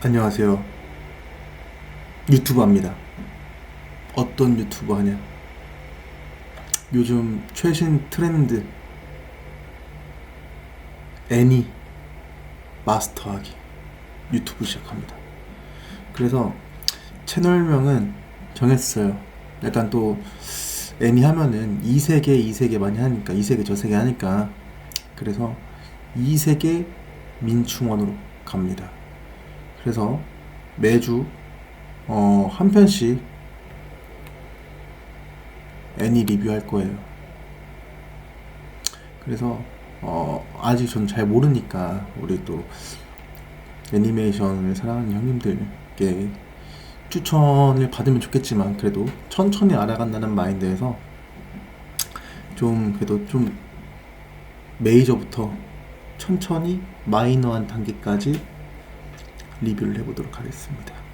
안녕하세요. 유튜버입니다. 어떤 유튜버 하냐? 요즘 최신 트렌드 애니 마스터하기 유튜브 시작합니다. 그래서 채널명은 정했어요. 약간 또 애니 하면은 이 세계 이 세계 많이 하니까 이 세계 저 세계 하니까 그래서 이 세계 민충원으로 갑니다. 그래서 매주 어, 한 편씩 애니 리뷰할 거예요. 그래서 어, 아직 전잘 모르니까 우리 또 애니메이션을 사랑하는 형님들께 추천을 받으면 좋겠지만 그래도 천천히 알아간다는 마인드에서 좀 그래도 좀 메이저부터 천천히 마이너한 단계까지 리뷰를 해보도록 하겠습니다.